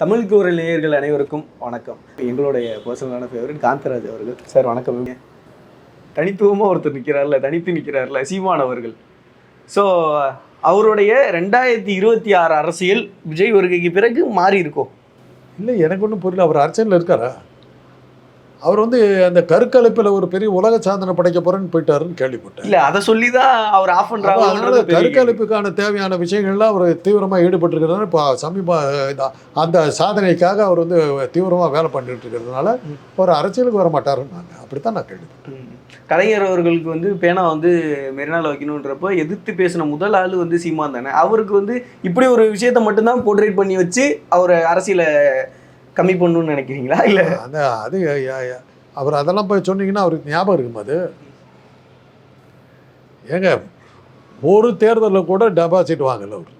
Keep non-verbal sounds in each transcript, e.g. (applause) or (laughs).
தமிழ் கூற நேயர்கள் அனைவருக்கும் வணக்கம். எங்களுடைய பர்சனலான ஃபேவரட் காந்தராஜ் அவர்கள். சார் வணக்கம். தனித்துவமாக ஒருத்தர் நிற்கிறார்ல தனித்து நிற்கிறார்ல சீமான் அவர்கள். ஸோ அவருடைய ரெண்டாயிரத்தி இருபத்தி ஆறு அரசியல் விஜய் வருகைக்கு பிறகு மாறி இருக்கோ இல்லை எனக்கு ஒன்றும் புரியல. அவர் அரசியலில் இருக்காரா? அவர் வந்து அந்த கருக்கலைப்பில் ஒரு பெரிய உலக சாதனை படைக்க போறேன்னு போயிட்டாருன்னு கேள்விப்பட்டேன். இல்ல அதை சொல்லி தான் அவர் ஆஃப் அப்ப அதனால கருக்கலைப்புக்கான தேவையான விஷயங்கள்லாம் அவர் தீவிரமாக ஈடுபட்டிருக்கிறதுனால இப்போ சமீப அந்த சாதனைக்காக அவர் வந்து தீவிரமாக வேலை பண்ணிட்டு இருக்கிறதுனால ஒரு அரசியலுக்கு வர மாட்டாருன்னு நாங்கள் அப்படித்தான் நான் கேள்விப்பட்டேன். கலைஞர் அவர்களுக்கு வந்து பேனா வந்து மெரினால வைக்கணுன்றப்ப எதிர்த்து பேசின முதல் ஆளு வந்து சீமான் தானே. அவருக்கு வந்து இப்படி ஒரு விஷயத்த மட்டும்தான் போர்ட்ரேட் பண்ணி வச்சு அவர் அரசியலை கம்மி பண்ணணும்னு நினைக்கிறீங்களா? இல்லை? அந்த அது அவர் அதெல்லாம் போய் சொன்னீங்கன்னா அவருக்கு ஞாபகம் இருக்கும் அது. ஏங்க ஒரு தேர்தலில் கூட டெபாசிட் வாங்கல அவர்.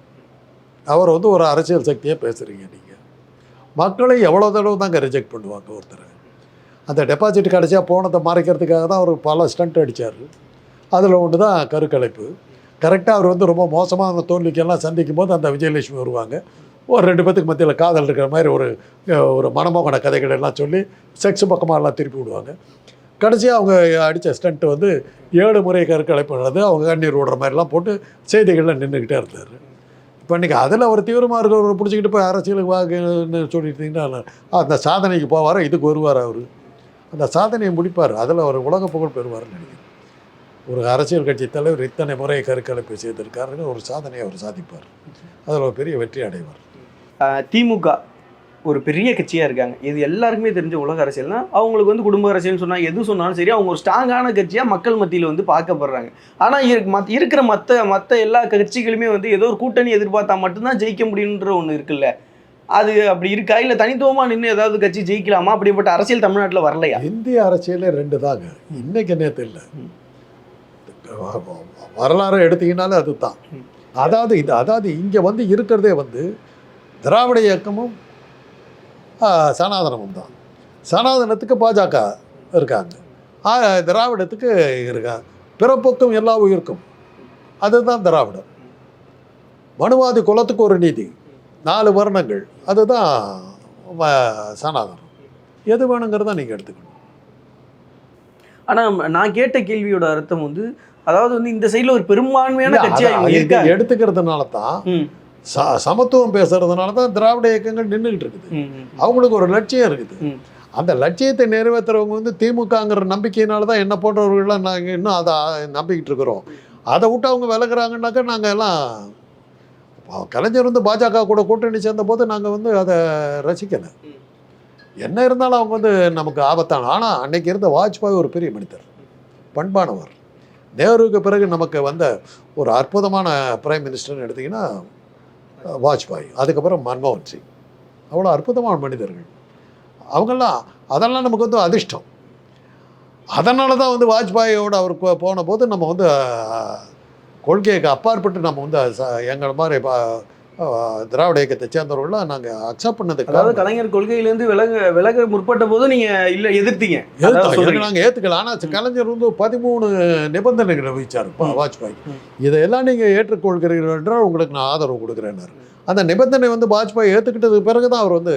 அவர் வந்து ஒரு அரசியல் சக்தியாக பேசுகிறீங்க நீங்கள் மக்களை எவ்வளோ தடவை தாங்க ரிஜெக்ட் பண்ணுவாங்க ஒருத்தர். அந்த டெபாசிட் கடைசியாக போனதை மறைக்கிறதுக்காக தான் அவர் பல ஸ்டண்ட் அடித்தார் அதில் ஒன்று தான் கருக்கலைப்பு. கரெக்டாக அவர் வந்து ரொம்ப மோசமான தோல்விக்கெல்லாம் சந்திக்கும் போது அந்த விஜயலட்சுமி வருவாங்க. ஒரு ரெண்டு பேத்துக்கு மத்தியில் காதல் இருக்கிற மாதிரி ஒரு ஒரு மனமோகன கதைகள் எல்லாம் சொல்லி செக்ஸ் பக்கமாக எல்லாம் திருப்பி விடுவாங்க. கடைசியாக அவங்க அடித்த ஸ்டண்ட்டு வந்து ஏழு முறை கருக்கலைப்பு பண்ணது அவங்க கண்ணீர் விடுற மாதிரிலாம் போட்டு செய்திகளில் நின்றுக்கிட்டே இருந்தார். இப்போ இன்றைக்கி அதில் அவர் தீவிரமாக இருக்கிறவர் பிடிச்சிக்கிட்டு போய் அரசியலுக்கு வாங்கன்னு சொல்லிட்டீங்கன்னா அந்த சாதனைக்கு போவார்? இதுக்கு வருவார் அவர்? அந்த சாதனையை முடிப்பார். அதில் அவர் உலக புகழ் பெறுவார்னு நினைக்கிறேன். ஒரு அரசியல் கட்சி தலைவர் இத்தனை முறை கருக்கலைப்பு செய்திருக்காருன்னு ஒரு சாதனையை அவர் சாதிப்பார். அதில் ஒரு பெரிய வெற்றி அடைவார். திமுக ஒரு பெரிய கட்சியா இருக்காங்க. இது எல்லாருக்குமே தெரிஞ்ச உலக அரசியல்னா அவங்களுக்கு வந்து குடும்ப அரசியல்னு சொன்னா எது சொன்னாலும் சரி அவங்க ஒரு ஸ்ட்ராங்கான கட்சியா மக்கள் மத்தியில வந்து பார்க்கப்படுறாங்க. ஆனா இரு- மத்- இருக்கிற மத்த மத்த எல்லா கட்சிகளுமே வந்து ஏதோ ஒரு கூட்டணி எதிர்பார்த்தா மட்டும்தான் ஜெயிக்க முடியுன்ற ஒண்ணு இருக்குல்ல. அது அப்படி இருக்கா? இல்ல தனித்துவமா நின்று ஏதாவது கட்சி ஜெயிக்கலாமா? அப்படிப்பட்ட அரசியல் தமிழ்நாட்டுல வரலையா? இந்திய அரசியலே ரெண்டு தாங்க. இன்னைக்கு நேற்று இல்லை. வரலாறு எடுத்தீங்கனாலே அதுதான். ம். அதாவது இது அதாவது இங்கே வந்து இருக்கிறதே வந்து திராவிட இயக்கமும் சனாதனமும் தான். சனாதனத்துக்கு பாஜக இருக்காங்க. திராவிடத்துக்கு இருக்காங்க பிறப்புக்கும் எல்லா உயிருக்கும். அதுதான் திராவிடம். மனுவாதி குலத்துக்கு ஒரு நீதி நாலு வர்ணங்கள் அதுதான் சனாதனம். எது வேணுங்கிறத நீங்கள் எடுத்துக்கணும். ஆனா நான் கேட்ட கேள்வியோட அர்த்தம் வந்து அதாவது வந்து இந்த சைடுல ஒரு பெரும்பான்மையான இல்ல, கட்சியா அத- இவங்க இத இருக்காங்க எடுத்துக்கிறதுனால தான் ச சமத்துவம் பேசுறதுனால தான் திராவிட இயக்கங்கள் நின்றுக்கிட்டு இருக்குது. அவங்களுக்கு ஒரு லட்சியம் இருக்குது. அந்த லட்சியத்தை நிறைவேற்றுறவங்க வந்து திமுகங்கிற நம்பிக்கையினால தான் என்ன போன்றவர்கள்லாம் நாங்கள் இன்னும் அதை நம்பிக்கிட்டு இருக்கிறோம். அதை விட்டு அவங்க விலகுறாங்கன்னாக்கா நாங்கள் எல்லாம் கலைஞர் வந்து பாஜக கூட கூட்டணி சேர்ந்த போது நாங்கள் வந்து அதை ரசிக்கலை. என்ன இருந்தாலும் அவங்க வந்து நமக்கு ஆபத்தான ஆனால் அன்னைக்கு இருந்த வாஜ்பாய் ஒரு பெரிய மனிதர் பண்பானவர். நேருவுக்கு பிறகு நமக்கு வந்த ஒரு அற்புதமான பிரைம் மினிஸ்டர்னு எடுத்திங்கன்னா வாஜ்பாய் அதுக்கப்புறம் மன்மோகன் சிங். அவ்வளோ அற்புதமான மனிதர்கள். அவங்கெல்லாம் அதெல்லாம் நமக்கு வந்து அதிர்ஷ்டம். அதனால தான் வந்து வாஜ்பாயோட அவர் போன போது நம்ம வந்து கொள்கைக்கு அப்பாற்பட்டு நம்ம வந்து ச- எங்களை மாதிரி திராவிட இயக்கத்தை சேர்ந்தவர்கள்லாம் நாங்கள் அக்செப்ட் பண்ணதுக்கு அதாவது கலைஞர் கொள்கையிலேருந்து விலக விலக முற்பட்ட போது நீங்க இல்ல எதிர்த்தீங்க. நாங்கள் ஏற்றுக்கல ஆனால் கலைஞர் வந்து பதிமூணு நிபந்தனைகளை வச்சார். வாஜ்பாய். இதையெல்லாம் நீங்கள் ஏற்றுக்கொள்கிறீர்கள் என்றால் உங்களுக்கு நான் ஆதரவு கொடுக்குறேன்னாரு. அந்த நிபந்தனை வந்து வாஜ்பாய் ஏற்றுக்கிட்டதுக்கு பிறகு தான் அவர் வந்து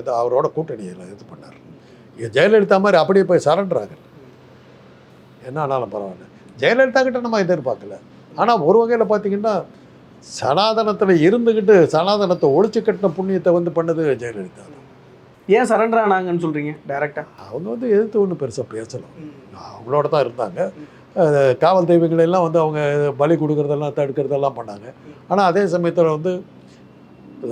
இது அவரோட கூட்டணியில் இது பண்ணார். ஜெயலலிதா மாதிரி அப்படியே போய் சரண்டர் ஆகல. என்ன ஆனாலும் பரவாயில்ல. ஜெயலலிதா கிட்ட நம்ம எதிர்பார்க்கல. ஆனால் ஒரு வகையில் பார்த்தீங்கன்னா சனாதனத்தில் இருந்துக்கிட்டு சனாதனத்தை ஒழிச்சு கட்டின புண்ணியத்தை வந்து பண்ணது ஜெயலலிதா. ஏன் சரண்டர் ஆனாங்கன்னு சொல்றீங்க டைரக்டா அவங்க வந்து எதிர்த்து ஒன்றும் பெருசாக பேசலாம் அவங்களோட தான் இருந்தாங்க. காவல் தெய்வங்களை எல்லாம் வந்து அவங்க பலி கொடுக்குறதெல்லாம் தடுக்கிறதெல்லாம் பண்ணாங்க. ஆனால் அதே சமயத்தில் வந்து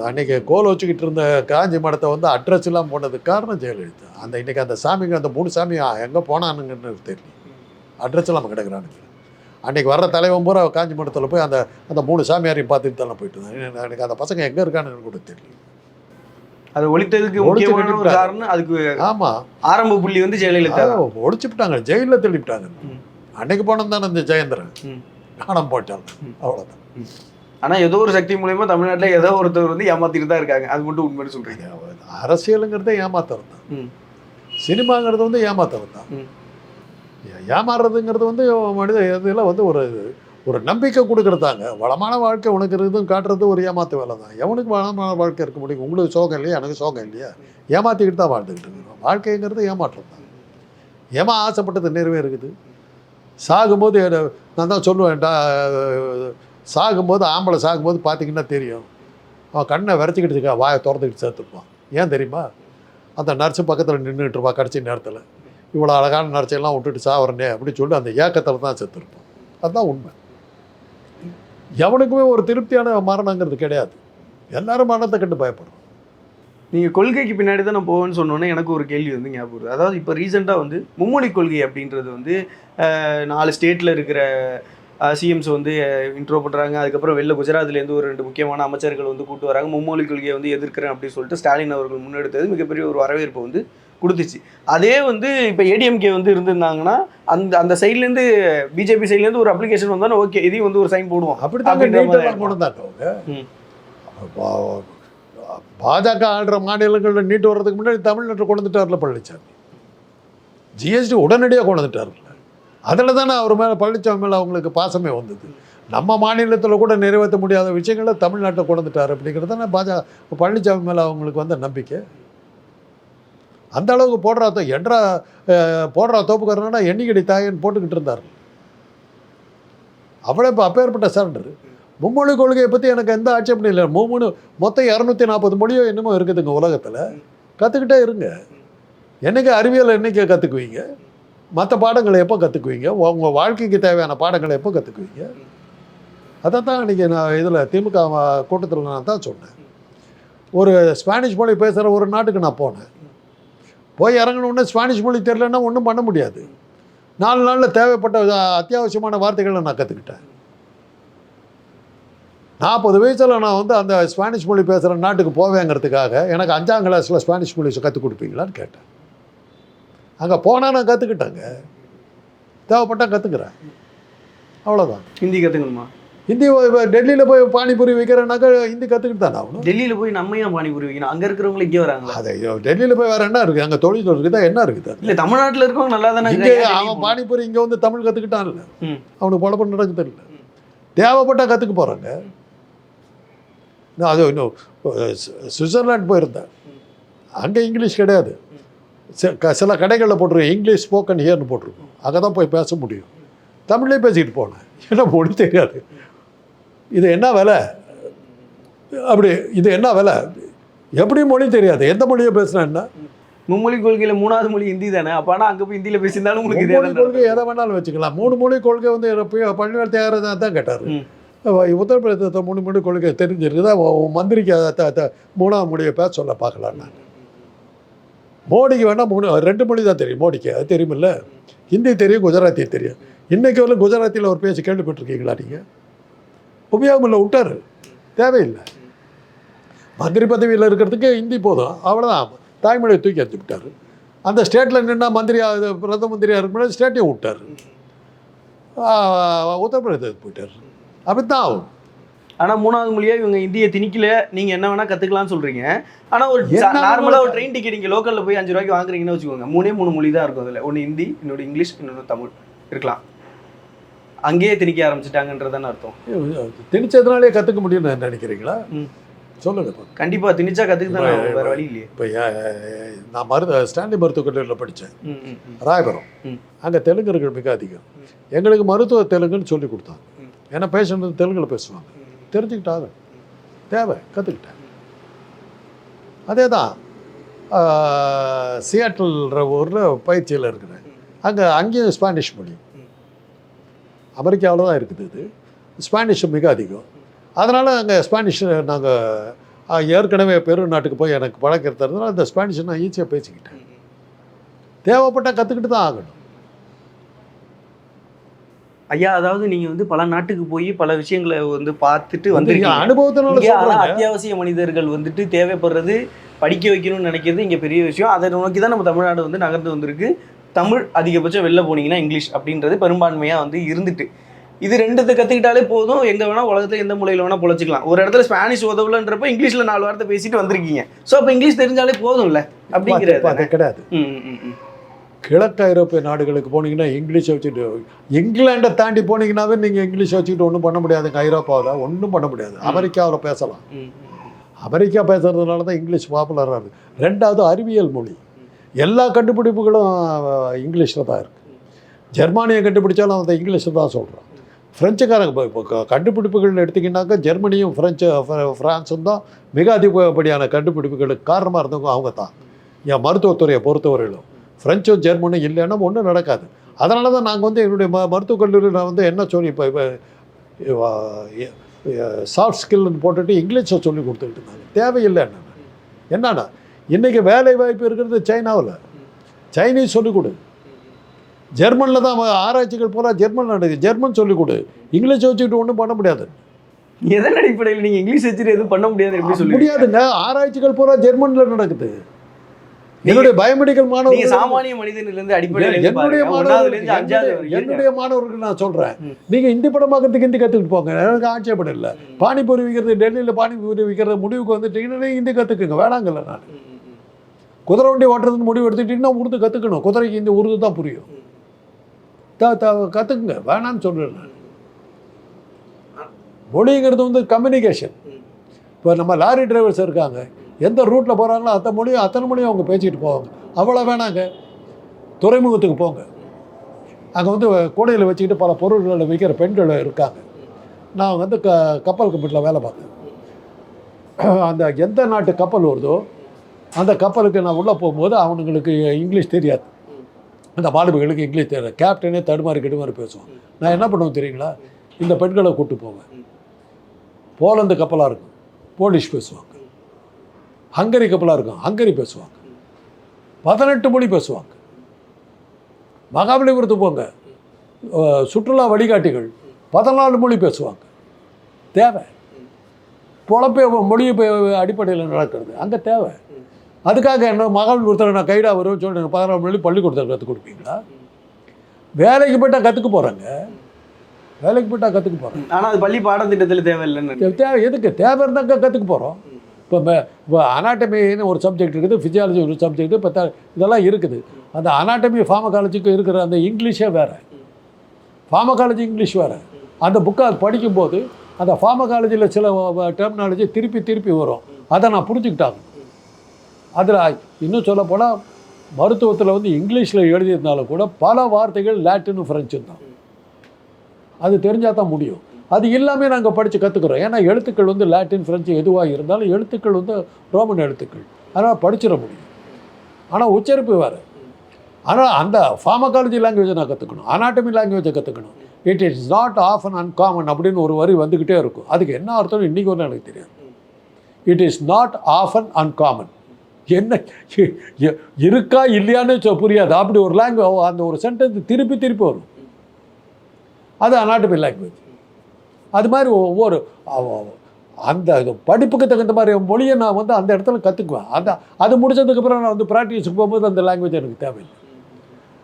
அன்னைக்கு கோல் வச்சுக்கிட்டு இருந்த காஞ்சி மடத்தை வந்து அட்ரஸ் எல்லாம் போனதுக்கு காரணம் ஜெயலலிதா. அந்த இன்னைக்கு அந்த சாமிங்க அந்த மூணு சாமி எங்கே போனானுங்கன்னு தெரியல. அட்ரஸ் எல்லாம் கிடக்குறானுங்க. அன்னைக்கு வர்ற தலைவன் பூரா காஞ்சி மடத்தில் போய் அந்த அந்த மூணு சாமியாரையும் பார்த்துட்டு தானே போயிட்டு இருந்தாங்க எனக்கு அந்த பசங்க எங்கே இருக்கானுன்னு கூட தெரியல. அது ஒழித்ததுக்கு முக்கியமான. காரணம் அதுக்கு ஆமாம் ஆரம்ப புள்ளி வந்து ஜெயலலிதா. ஒழிச்சுட்டாங்க ஜெயிலில் தள்ளிவிட்டாங்க. அன்னைக்கு போனது தானே இந்த ஜெயந்திரன். ம். காணாம போயிட்டாங்க ம். அவ்வளோதான் ஆனா ஏதோ ஒரு சக்தி மூலியமா தமிழ்நாட்டுல ஏதோ ஒருத்தர் வந்து ஏமாத்திட்டு தான் இருக்காங்க. அது மட்டும் உண்மைன்னு சொல்றீங்க. அரசியலுங்கிறதே ஏமாத்துறது தான் ம். சினிமாங்கிறது வந்து ஏமாத்துறது தான் ஏமாறுறதுங்கிறது வந்து மனித இதெல்லாம் வந்து ஒரு ஒரு நம்பிக்கை கொடுக்குறதாங்க. வளமான வாழ்க்கை உனக்கு இருக்குதுன்னு காட்டுறது ஒரு ஏமாத்து வேலை தான். எவனுக்கு வளமான வாழ்க்கை இருக்க முடியும்? உங்களுக்கு சோகம் இல்லையா? எனக்கு சோகம் இல்லையா? ஏமாற்றிக்கிட்டு தான் வாழ்ந்துக்கிட்டு இருக்கிறோம். வாழ்க்கைங்கிறது ஏமாற்றம் தான். ஏமா ஆசைப்பட்டது நிறைவேறுக்குது சாகும்போது என்ன- நான் தான் சொல்லுவேன்டா சாகும்போது ஆம்பளை சாகும்போது பார்த்தீங்கன்னா தெரியும். அவன் கண்ணை விரைச்சிக்கிட்டு இருக்கா வாயை திறந்துக்கிட்டு சேர்த்துருப்பான் ஏன் தெரியுமா? அந்த நர்ஸு பக்கத்தில் நின்றுட்டு இருப்பான் கடைசி நேரத்தில். இவ்வளோ அழகான நர்ஸையெல்லாம் விட்டுட்டு சாவரனே அப்படின்னு சொல்லி அந்த ஏக்கத்தில் தான் செத்துருப்போம். அதுதான் உண்மை. எவனுக்குமே ஒரு திருப்தியான மரணங்கிறது கிடையாது. எல்லாரும் மரணத்தை கண்டு பயப்படுறோம். நீங்கள் கொள்கைக்கு பின்னாடி தான் நான் போவேன்னு சொன்னோன்னே எனக்கு ஒரு கேள்வி வந்து ஞாபகம் வருது. அதாவது இப்போ ரீசெண்டாக வந்து மும்மொழி கொள்கை அப்படின்றது வந்து நாலு ஸ்டேட்டில் இருக்கிற சிஎம்ஸ் வந்து இன்ட்ரோ பண்ணுறாங்க அதுக்கப்புறம் வெளில குஜராத்லேருந்து ஒரு ரெண்டு முக்கியமான அமைச்சர்கள் வந்து கூட்டு வராங்க. மும்மொழி கொள்கையை வந்து எதிர்க்கிறேன் அப்படின்னு சொல்லிட்டு ஸ்டாலின் அவர்கள் முன்னெடுத்தது மிகப்பெரிய ஒரு வரவேற்பு வந்து கொடுத்துச்சு. அதே வந்து இப்போ ஏடிஎம்கே வந்து இருந்திருந்தாங்கன்னா அந்த அந்த சைட்லேருந்து பிஜேபி சைட்லேருந்து ஒரு அப்ளிகேஷன் வந்தாலும் ஓகே இதையும் வந்து ஒரு சைன் போடுவோம். அப்படி தான் பாஜக ஆள்ற மாநிலங்களில் நீட்டு வர்றதுக்கு முன்னாடி தமிழ்நாட்டில் கொண்டு வந்துட்டார்ல பழனிசாமி ஜிஎஸ்டி உடனடியாக கொண்டு வந்துட்டார்ல. அதில் தானே அவர் மேலே பழனிசாமி மேலே அவங்களுக்கு பாசமே வந்தது. நம்ம மாநிலத்தில் கூட நிறைவேற்ற முடியாத விஷயங்களை தமிழ்நாட்டில் கொண்டு வந்துட்டார் அப்படிங்கிறது தானே பாஜக பழனிசாமி மேலே அவங்களுக்கு வந்த நம்பிக்கை. அந்த அளவுக்கு போடுறா தோ என்றா அஹ், போடுறா தோப்புக்காரனா எண்ணிக்கடி தாயன்னு போட்டுக்கிட்டு இருந்தார். அவ்வளோ இப்போ அப்பேற்பட்ட சரண்டர் மும்மொழி கொள்கையை பற்றி எனக்கு எந்த ஆட்சேபனும் இல்லை. மூணு மொத்தம் இரநூத்தி நாற்பது மொழியோ என்னமோ இருக்குதுங்க உலகத்தில். கற்றுக்கிட்டே இருங்க. என்றைக்கு அறிவியல் என்றைக்கு கற்றுக்குவீங்க மற்ற பாடங்களை எப்போ கற்றுக்குவீங்க உங்கள் வாழ்க்கைக்கு தேவையான பாடங்களை எப்போ கற்றுக்குவீங்க அதை தான் இன்றைக்கி நான் இதில் திமுக கூட்டத்தில் நான் தான் சொன்னேன். ஒரு ஸ்பானிஷ் மொழி பேசுகிற ஒரு நாட்டுக்கு நான் போனேன். போய் இறங்கின ஸ்பானிஷ் மொழி தெரிலன்னா ஒன்றும் பண்ண முடியாது. நாலு நாளில் தேவைப்பட்ட அத்தியாவசியமான வார்த்தைகளை நான் கற்றுக்கிட்டேன் நாற்பது வயசில் நான் வந்து அந்த ஸ்பானிஷ் மொழி பேசுகிற நாட்டுக்கு போவேங்கிறதுக்காக எனக்கு அஞ்சாம் கிளாஸில் ஸ்பானிஷ் மொழி கற்றுக் கொடுப்பீங்களான்னு கேட்டேன். அங்கே போனால் நான் கற்றுக்கிட்டேங்க தேவைப்பட்டால் கற்றுக்குறேன் அவ்வளோதான் ஹிந்தி கற்றுக்கணுமா ஹிந்தி டெல்லியில் போய் பானிபூரி வைக்கிறேன்னாக்கா ஹிந்தி கற்றுக்கிட்டு தானே ஆகணும் டெல்லியில் போய் நம்ம ஏன் பானிபூரி வைக்கணும் அங்கே இருக்கிறவங்க இங்கே வராங்களா? அதை டெல்லியில் போய் வேறு என்ன இருக்குது அங்கே தொழில் இருக்குதா? என்ன இருக்குது இல்ல தமிழ்நாட்டுல இருக்கவங்க நல்லா தானே இங்கே. அவன் பானிபூரி இங்கே வந்து தமிழ் கற்றுக்கிட்டான்ல ம். அவனுக்கு பழப்பம் நடக்கு தெரியல. தேவைப்பட்டால் கற்றுக்க போகிறாங்க அது இன்னும் சு- சுவிட்சர்லாந்து போயிருந்தேன். அங்கே இங்கிலீஷ் கிடையாது. சில கடைகளில் போட்டிருக்கோம் இங்கிலீஷ் ஸ்போக்கன் ஹியர்னு போட்டிருக்கோம். அங்கே தான் போய் பேச முடியும். தமிழ்லேயே பேசிக்கிட்டு போனேன். என்ன மொழி தெரியாது. இது என்ன விலை? அப்படி இது என்ன விலை? எப்படி மொழி தெரியாது? எந்த மொழியை பேசுனா மும்மொழி கொள்கையில மூணாவது மொழி ஹிந்தி தானே? அப்ப ஆனா அங்க போய் ஹிந்தியில பேசியிருந்தாலும் உங்களுக்கு இதே மொழி கொள்கை எதை வேணாலும் வச்சுக்கலாம். மூணு மொழி கொள்கை வந்து பள்ளிவேல் தியாகராஜா தான் கேட்டார். உத்தரப்பிரதேசத்தை மூணு மொழி கொள்கை தெரிஞ்சிருக்குதா? மந்திரிக்கு மூணாவது மொழியை பேச சொல்ல பார்க்கலாம் நான். மோடிக்கு வேணால் மூணு ரெண்டு மொழி தான் தெரியும். மோடிக்கு அது தெரியுமில்ல? ஹிந்தி தெரியும் குஜராத்தி தெரியும். இன்னைக்கு வரலும் குஜராத்தியில் ஒரு பேசி கேள்விப்பட்டிருக்கீங்களா நீங்கள் உபயோகம் இல்லை விட்டாரு. தேவையில்லை. மந்திரி பதவியில் இருக்கிறதுக்கு ஹிந்தி போதும். அவ்வளோதான் தாய்மொழியை தூக்கி எடுத்து விட்டார். அந்த ஸ்டேட்டில் நின்னா மந்திரியா இது பிரதம மந்திரியாக இருக்கும்போது ஸ்டேட்டையும் விட்டார். உத்தரப்பிரதேசத்துக்கு போயிட்டார். அப்படித்தான் ஆகும். ஆனா மூணாவது மொழியா இவங்க ஹிந்தியை திணிக்கல. நீங்க என்ன வேணா கத்துக்கலாம்னு சொல்றீங்க. ஆனா ஒரு என்ன நார்மலா வேணா- ஒரு ட்ரெயின் டிக்கெட் இங்க லோக்கல்ல போய் அஞ்சு ரூபாய்க்கு வாங்குறீங்கன்னு வச்சுக்கோங்க. மூணே மூணு மொழி தான் இருக்கும் அதுல. ஒன்னு ஹிந்தி இன்னொரு இங்கிலீஷ் இன்னொன்று தமிழ் இருக்கலாம். அங்கேயே திணிக்க ஆரம்பிச்சிட்டாங்கன்றதான அர்த்தம். திணிச்சதுனாலே கற்றுக்க முடியும்னு நினைக்கிறீங்களா. சொல்லுங்க இப்போ. கண்டிப்பா திணிச்சா ஆகும், வேற வழி இல்லையே. இப்போ நான் மருத ஸ்டான்லி மருத்துவக் கல்லூரியில் படித்தேன். ராயபுரம். அங்கே தெலுங்கர்கள் மிக அதிகம். எங்களுக்கு மருத்துவ தெலுங்குன்னு சொல்லி கொடுத்தாங்க. ஏன்னா பேஷண்ட் தெலுங்குல பேசுவாங்க. தெரிஞ்சுக்கிட்டாங்க. தேவை கற்றுக்கிட்டேன் அதே தான் சியாட்டல்ன்ற ஊரில் பயிற்சியில் இருக்கிறேன். அங்கே அங்கேயும் ஸ்பானிஷ் மொழி. அமெரிக்காவில் தான் இருக்குது இது. ஸ்பானிஷ் மிக அதிகம். அதனால் அங்கே ஸ்பானிஷ் நாங்கள் ஏற்கனவே பெரு நாட்டுக்கு போய் எனக்கு பழக்கம் இருந்ததுனால அந்த ஸ்பானிஷ் நான் ஈஸியாக பேசிக்கிட்டேன். தேவைப்பட்டால் கற்றுக்கிட்டு தான் ஆகணும். ஐயா அதாவது நீங்க வந்து பல நாட்டுக்கு போய் பல விஷயங்களை வந்து பார்த்துட்டு வந்து அனுபவத்தினால அத்தியாவசிய மனிதர்கள் வந்துட்டு தேவைப்படுறது படிக்க வைக்கணும்னு நினைக்கிறது இங்க பெரிய விஷயம். அதை நோக்கி தான் நம்ம தமிழ்நாடு வந்து நகர்ந்து வந்திருக்கு. தமிழ் அதிகபட்சம் வெளில போனீங்கன்னா இங்கிலீஷ் அப்படின்றது பெரும்பான்மையா வந்து இருந்துட்டு. இது ரெண்டுத்தை கத்துக்கிட்டாலே போதும். எங்க வேணா உலகத்துல எந்த மூலையில வேணா பொழைச்சிக்கலாம். ஒரு இடத்துல ஸ்பானிஷ் உதவலன்றப்ப இங்கிலீஷ்ல நாலு வார்த்தை பேசிட்டு வந்திருக்கீங்க. சோ அப்ப இங்கிலீஷ் தெரிஞ்சாலே போதும்ல? அப்படிங்கிறது அது கிடையாது. கிழக்கு ஐரோப்பிய நாடுகளுக்கு போனீங்கன்னா இங்கிலீஷை வச்சுட்டு இங்கிலாண்டை தாண்டி போனீங்கன்னாவே நீங்கள் இங்கிலீஷ் வச்சுக்கிட்டு ஒன்றும் பண்ண முடியாதுங்க ஐரோப்பாவில் ஒன்றும் பண்ண முடியாது. அமெரிக்காவில் பேசலாம். அமெரிக்கா பேசுறதுனால தான் இங்கிலீஷ் பாப்புலராக இருக்குது ரெண்டாவது அறிவியல் மொழி. எல்லா கண்டுபிடிப்புகளும் இங்கிலீஷில் தான் இருக்குது ஜெர்மானியை கண்டுபிடிச்சாலும் அதை இங்கிலீஷில் தான் சொல்கிறோம் ஃப்ரெஞ்சுக்காரங்க இப்போ இப்போ கண்டுபிடிப்புகள் எடுத்திங்கன்னாக்கா ஜெர்மனியும் ஃப்ரெஞ்சு ஃப்ரான்ஸும் தான் மிக அதிகப்படியான கண்டுபிடிப்புகளுக்கு காரணமாக இருந்தவங்க அவங்க தான். என் மருத்துவத்துறையை பொறுத்தவரையிலும். ஃப்ரெஞ்சும் ஜெர்மனும் இல்லைன்னா ஒன்றும் நடக்காது. அதனால தான் நாங்கள் வந்து என்னுடைய ம மருத்துவக் கல்லூரியில் நான் வந்து என்ன சொல்லி இப்போ இப்போ சாஃப்ட் ஸ்கில்னு போட்டுட்டு இங்கிலீஷை சொல்லி கொடுத்துக்கிட்டு இருந்தாங்க. தேவையில்லை என்னென்ன என்னன்னா இன்றைக்கி வேலை வாய்ப்பு இருக்கிறது சைனாவில். சைனீஸ் சொல்லிக் கொடு. ஜெர்மனில் தான் ஆராய்ச்சிகள் பூரா ஜெர்மன் நடக்குது. ஜெர்மன் சொல்லிக் கொடு. இங்கிலீஷ் வச்சுக்கிட்டு ஒன்றும் பண்ண முடியாது. எதன் அடிப்படையில் நீங்க இங்கிலீஷ் வச்சுட்டு எதுவும் பண்ண முடியாது எப்படி முடியாதுங்க. ஆராய்ச்சிகள் பூரா ஜெர்மனில் நடக்குது. என்னுடைய பயோமெடிக்கல் மாணவர்கள் சாமானிய மனிதன்ல இருந்து அடிப்படையில என்னுடைய மாணவர்கள் என்னுடைய- மாணவர்கள் நான் சொல்றேன். ம். நீங்க ஹிந்தி படம் பார்க்கறதுக்கு ஹிந்தி கத்துக்கிட்டு போங்க. எனக்கு ஆட்சேபம் இல்லை. பானிபூரி விற்கிறது டெல்லியில் பானிபூரி விற்கிற முடிவுக்கு வந்துட்டீங்கன்னா ஹிந்தி கத்துக்குங்க. வேணாங்கல்ல நான். குதிரை வண்டி ஓட்டுறதுன்னு முடிவு எடுத்துக்கிட்டிங்கன்னா உருது கற்றுக்கணும் குதிரைக்கு இந்த உருது தான் புரியும். த த கத்துக்குங்க. வேணான்னு சொல்றேன் மொழிங்கிறது வந்து கம்யூனிகேஷன் இப்போ நம்ம லாரி டிரைவர்ஸ் இருக்காங்க. எந்த ரூட்டில் போகிறாங்களோ அத்தனை மொழியும் அத்தனை மொழியும் அவங்க பேசிக்கிட்டு போவாங்க. அவ்வளோ வேணாங்க. துறைமுகத்துக்கு போங்க. அங்கே வந்து கூடையில் வச்சுக்கிட்டு பல பொருள்களை விற்கிற பெண்கள் இருக்காங்க. நான் வந்து க கப்பல் கம்பெனியில் வேலை பார்த்தேன். அந்த எந்த நாட்டு கப்பல் வருதோ அந்த கப்பலுக்கு நான் உள்ளே போகும்போது அவனுங்களுக்கு இங்கிலீஷ் தெரியாது. அந்த வாலிபர்களுக்கு இங்கிலீஷ் தெரியாது. கேப்டனே தடுமாறி கெடுமாறி பேசுவான். நான் என்ன பண்ணுவேன் தெரியுங்களா? இந்த பெண்களை கூட்டு போவேன். போலந்து கப்பலாக இருக்கும். போலிஷ் பேசுவாங்க. ஹங்கரி கப்பலாக இருக்கும். ஹங்கரி பேசுவாங்க. பதினெட்டு மொழி பேசுவாங்க. மகாபலிபுரத்துக்கு போங்க. சுற்றுலா வழிகாட்டிகள். பதினாலு மொழி பேசுவாங்க. தேவை. பொழப்பே மொழி அடிப்படையில் நடக்கிறது. அங்கே தேவை. அதுக்காக என்ன மகாபலிபுரத்தில் நான் கைடா வருவேன் சொல்லிட்டு பதினாலு மொழி பள்ளிக்கூடத்தில் கற்றுக் கொடுப்பீங்களா? வேலைக்கு போயிட்டா கற்றுக்க போகிறாங்க வேலைக்கு போயிட்டா கற்றுக்க போகிறேன் ஆனா அது பள்ளி பாடத்திட்டத்துல தேவையில்லைன்னு தேவை எதுக்கு? தேவை இருந்தாங்க கற்றுக்க போகிறோம் இப்போ இப்போ அனாட்டமின்னு ஒரு சப்ஜெக்ட் இருக்குது ஃபிசியாலஜி ஒரு சப்ஜெக்ட் இப்போ இதெல்லாம் இருக்குது. அந்த அனாட்டமி ஃபார்மகாலஜிக்கு இருக்கிற அந்த இங்கிலீஷே வேறு. ஃபார்மகாலஜி இங்கிலீஷ் வேறு. அந்த புக்கை படிக்கும்போது அந்த ஃபார்மகாலஜியில் சில டெர்மினாலஜி திருப்பி திருப்பி வரும். அதை நான் புரிஞ்சுக்கிட்டாங்க அதில் இன்னும் சொல்லப்போனால் மருத்துவத்தில் வந்து இங்கிலீஷில் எழுதியிருந்தாலும் கூட பல வார்த்தைகள் லாட்டினும் ஃப்ரெஞ்சும் தான். அது தெரிஞ்சால் தான் முடியும். அது எல்லாமே நாங்கள் படித்து கற்றுக்குறோம் ஏன்னா எழுத்துக்கள் வந்து லாட்டின் ஃப்ரெஞ்சு எதுவாக இருந்தாலும் எழுத்துக்கள் வந்து ரோமன் எழுத்துக்கள். அதனால் படிச்சிட முடியும். ஆனால் உச்சரிப்பு வேறு. ஆனால் அந்த ஃபார்மகாலஜி லாங்குவேஜை நான் கற்றுக்கணும் அனாட்டமி லாங்குவேஜை கற்றுக்கணும் it is not of an uncommon அப்படின்னு ஒரு வரி வந்துக்கிட்டே இருக்கும். அதுக்கு என்ன அர்த்தம் இன்றைக்கி ஒன்றும் எனக்கு தெரியாது. It is not of an uncommon என்ன? இருக்கா இல்லையான்னு புரியாது. அப்படி ஒரு லாங்குவேஜ் அந்த ஒரு சென்டென்ஸ் திருப்பி திருப்பி வரும். அது அனாட்டமி லாங்குவேஜ் அது மாதிரி ஒவ்வொரு அந்த இது படிப்புக்கு தகுந்த மாதிரி மொழியை நான் வந்து அந்த இடத்துல கற்றுக்குவேன் அந்த அது முடிச்சதுக்கப்புறம் நான் வந்து ப்ராக்டிஸுக்கு போகும்போது அந்த லாங்குவேஜ் எனக்கு தேவையில்லை.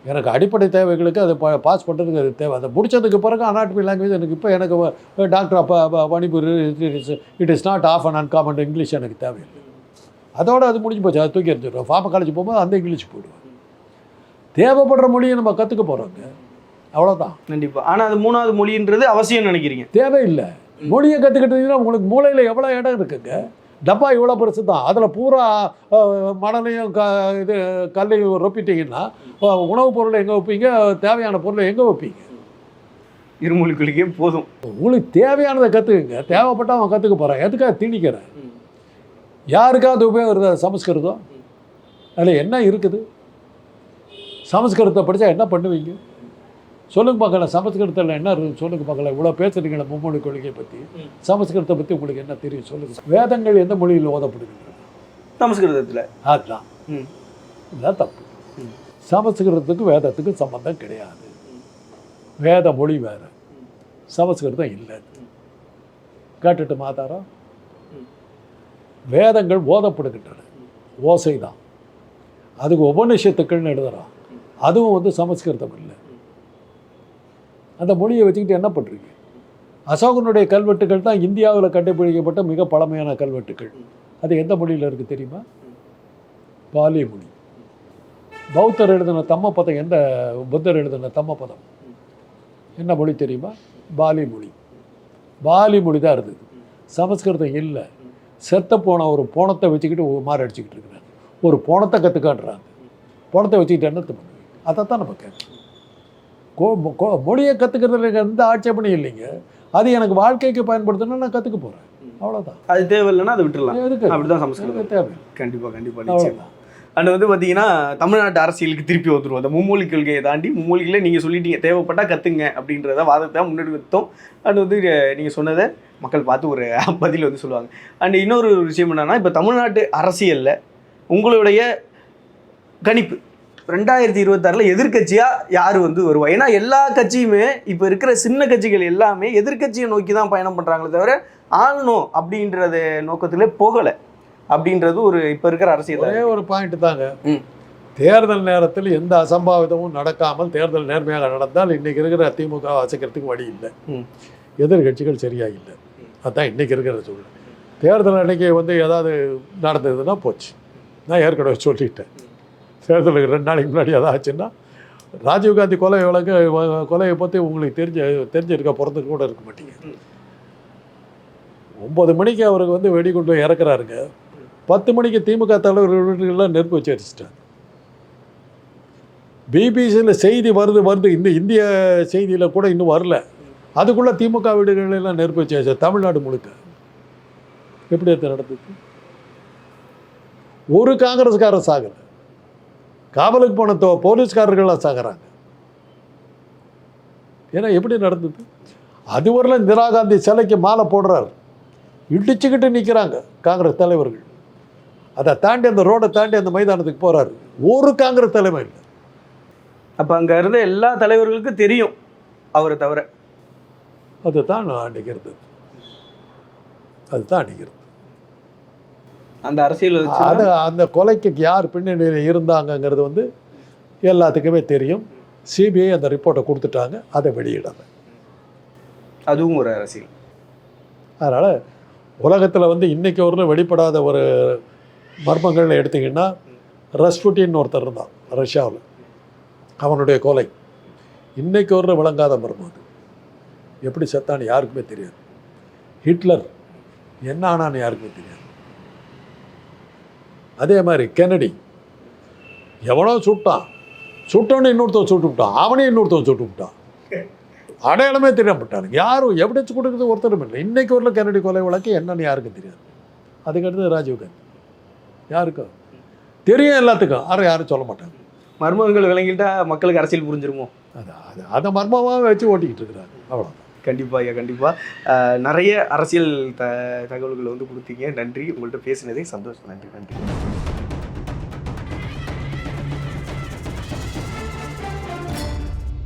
எனக்கு அடிப்படை தேவைகளுக்கு அதை பா பாஸ் பண்ணுறதுக்கு அது தேவை. அதை முடிச்சதுக்கு பிறகு அனாட்டமி லாங்குவேஜ் எனக்கு இப்போ எனக்கு டாக்டர் அப்போ பணிபுரி it is it is not of and uncommon English எனக்கு தேவையில்லை. அதோட அது முடிஞ்சு போச்சு. அதை தூக்கி எடுத்துடுவோம் ஃபார்ம காலேஜ் போகும்போது அந்த இங்கிலீஷ் போயிடுவேன் தேவைப்படுற மொழியை நம்ம கற்றுக்க போகிறோங்க அவ்வளோதான் கண்டிப்பா. ஆனா அது மூணாவது மொழின்றது அவசியம் நினைக்கிறீங்க? தேவையில்லை. மொழியை கற்றுக்கிட்டீங்கன்னா உங்களுக்கு மூளையில் எவ்வளோ இடம் இருக்குங்க? டப்பா இவ்வளோ பெருசு தான் அதில் பூரா மணலையும் க இது கல்லையும் ரொப்பிட்டீங்கன்னா உணவுப் பொருளை எங்கே வைப்பீங்க? தேவையான பொருளை எங்கே வைப்பீங்க? இருமொழிக்குள்ளே போதும். உங்களுக்கு தேவையானதை கற்றுக்குங்க தேவைப்பட்டால் அவன் கற்றுக்க போகிறான் எதுக்காக திணிக்கிறேன் யாருக்காவது உபயோகம் சமஸ்கிருதம்? அதில் என்ன இருக்குது? சமஸ்கிருதத்தை படித்தா என்ன பண்ணுவீங்க? சொல்லுங்க பார்க்கலாம் சமஸ்கிருதத்தில் என்ன இருக்குது சொல்லுங்க பார்க்கலாம் இவ்வளோ பேசுறீங்களே மும்மொழி கொள்கையை பற்றி. சமஸ்கிருதத்தை பற்றி உங்களுக்கு என்ன தெரியும் சொல்லுங்க. வேதங்கள் எந்த மொழியில் ஓதப்படுகின்றன சமஸ்கிருதத்துல. அதுதான். இதுதான் தப்பு. சமஸ்கிருதத்துக்கும் வேதத்துக்கும் சம்பந்தம் கிடையாது. வேத மொழி வேறு. சமஸ்கிருதம் இல்லை. கேட்டுட்டு மாதாரம். வேதங்கள் ஓதப்படுகின்றன. ஓசை தான் அதுக்கு உபநிஷத்துக்கள்னு எழுதுகிறான் அதுவும் வந்து சமஸ்கிருதம் இல்லை. அந்த மொழியை வச்சுக்கிட்டு என்ன பண்ணுறீங்க அசோகனுடைய கல்வெட்டுகள் தான் இந்தியாவில் கண்டுபிடிக்கப்பட்ட மிக பழமையான கல்வெட்டுகள். அது எந்த மொழியில் இருக்குது தெரியுமா? பாலி மொழி. பௌத்தர் எழுதின தம்ம பதம் எந்த புத்தர் எழுதின தம்ம பதம் என்ன மொழி தெரியுமா? பாலி மொழி. பாலி மொழி தான் இருந்தது. சமஸ்கிருதம் இல்லை. செத்த போன ஒரு போனத்தை வச்சுக்கிட்டு ஒரு மாதிரி அடிச்சுக்கிட்டு இருக்கிறாங்க ஒரு போனத்தை கற்றுக்காட்டுறாங்க போனத்தை வச்சுக்கிட்டு என்ன பண்ணுவீங்க அதைத்தான் நம்ம கேட்கணும். கோ மொழியை கற்றுக்கிறதுல எந்த ஆட்சேபனையும் இல்லைங்க. அது எனக்கு வாழ்க்கைக்கு பயன்படுத்தணும்னா நான் கற்றுக்க போகிறேன் அவ்வளோதான் அது தேவையில்லைன்னா அதை விட்டுறலாம். எதுக்கு? அப்படிதான் சமஸ்கிருதம். தேவை? கண்டிப்பா கண்டிப்பா. நிச்சயம் அவ்வளோதான் அண்ட் வந்து பார்த்தீங்கன்னா தமிழ்நாட்டு அரசியலுக்கு திருப்பி வந்துருவோம் அந்த மும்மொழி கொள்கையை தாண்டி மும்மொழிகளை நீங்கள் சொல்லிட்டீங்க தேவைப்பட்டா கற்றுங்க அப்படின்றத வாதத்தை முன்னெடுத்தோம் அண்ட் வந்து நீங்கள் சொன்னதை மக்கள் பார்த்து ஒரு (laughs) பதில் வந்து சொல்லுவாங்க. அண்ட் இன்னொரு விஷயம் என்னென்னா இப்போ தமிழ்நாட்டு அரசியலில் உங்களுடைய கணிப்பு ரெண்டாயிரத்தி இருபத்தாறில் எதிர்க்கட்சியாக யார் வந்து வருவா? ஏன்னா எல்லா கட்சியுமே இப்போ இருக்கிற சின்ன கட்சிகள் எல்லாமே எதிர்க்கட்சியை நோக்கி தான் பயணம் பண்ணுறாங்களே தவிர ஆளணும் அப்படின்றத நோக்கத்திலே போகலை. அப்படின்றது ஒரு இப்போ இருக்கிற அரசியல் ஒரே ஒரு பாயிண்ட் தாங்க. தேர்தல் நேரத்தில் எந்த அசம்பாவிதமும் நடக்காமல் தேர்தல் நேர்மையாக நடந்தால் இன்னைக்கு இருக்கிற திமுக அசைக்கிறதுக்கு வழி இல்லை. எதிர்கட்சிகள் சரியா இல்லை அதான் இன்னைக்கு இருக்கிற சூழ்நிலை. தேர்தல் அன்னைக்கு வந்து ஏதாவது நடந்ததுன்னா போச்சு. நான் ஏற்கனவே சொல்லிட்டேன். தேர்தலுக்கு ரெண்டு நாளைக்கு முன்னாடி ஏதாவது ஆச்சுன்னா ராஜீவ்காந்தி கொலை வழக்கு கொலையை பற்றி உங்களுக்கு தெரிஞ்ச தெரிஞ்சிருக்க பிறந்து கூட இருக்க மாட்டீங்க. ம். ஒன்பது மணிக்கு அவருக்கு வந்து வெடிகுண்டு இறக்குறாருங்க. பத்து மணிக்கு திமுக தலைவர் வீட்டுக்கெல்லாம் நெருப்பு வச்சு அடிச்சிட்டாங்க பிபிசியில் செய்தி வருது வருது. இந்த இந்திய செய்தியில் கூட இன்னும் வரல. அதுக்குள்ளே திமுக வீடுகளெல்லாம் நெருப்பு வச்சு தமிழ்நாடு முழுக்க. எப்படி அது நடந்தது? ஒரு காங்கிரஸ்காரர் சாகலை. காவலுக்கு போன தோ- போலீஸ்காரர்கள்லாம் சாகிறாங்க. ஏன்னா எப்படி நடந்தது? அது வரல இந்திரா காந்தி சிலைக்கு மாலை போடுறாரு. இடிச்சுக்கிட்டு நிற்கிறாங்க காங்கிரஸ் தலைவர்கள். அதை தாண்டி அந்த ரோடை தாண்டி அந்த மைதானத்துக்கு போறாரு. ஒரு காங்கிரஸ் தலைமை இல்லை. அப்போ அங்கே இருந்த எல்லா தலைவர்களுக்கும் தெரியும் அவரை தவிர. அதுதான் அன்னைக்கு இருந்தது அதுதான் இருந்தது அந்த அரசியல் அது அந்த கொலைக்கு யார் பின்னணியில் இருந்தாங்கங்கிறது வந்து எல்லாத்துக்குமே தெரியும். சிபிஐ அந்த ரிப்போர்ட்டை கொடுத்துட்டாங்க. அதை வெளியிடலை. அதுவும் ஒரு அரசியல். அதனால் உலகத்தில் வந்து இன்னைக்கு ஒரு வெளிப்படாத ஒரு மர்மங்கள்னு எடுத்திங்கன்னா ரஸ்புட்டின்னு ஒருத்தர் இருந்தான் ரஷ்யாவில். அவனுடைய கொலை. இன்றைக்கு ஒரு விளங்காத மர்மம் அது. எப்படி செத்தான்னு யாருக்குமே தெரியாது. ஹிட்லர் என்ன ஆனான்னு யாருக்குமே தெரியாது. அதே மாதிரி கெனடி எவனோ சுட்டான். சுட்டவனே இன்னொருத்தவன் சுட்டு விட்டான். அவனே இன்னொருத்தவன் சுட்டு விட்டான். அடையாளமே தெரியப்பட்டானுங்க யாரும் எவிடன்ஸ் கொடுக்குறது ஒருத்தரும் இல்லை. இன்றைக்கு ஒரு கெனடி கொலை வழக்கு என்னன்னு யாருக்கும் தெரியாது. அதுக்கடுத்து ராஜீவ் காந்தி. யாருக்கும் தெரியும் எல்லாத்துக்கும். ஆனால் யாரும் சொல்ல மாட்டாங்க. மர்மங்கள் விளங்கிட்டா மக்களுக்கு அரசியல் புரிஞ்சிருமோ? அது அது அதை மர்மமாக வச்சு ஓட்டிக்கிட்டு இருக்கிறாங்க அவ்வளோ கண்டிப்பா ஐயா கண்டிப்பா. அஹ், நிறைய அரசியல் த தகவல்களை வந்து கொடுத்தீங்க. நன்றி. உங்கள்கிட்ட பேசினதே சந்தோஷம். நன்றி நன்றி.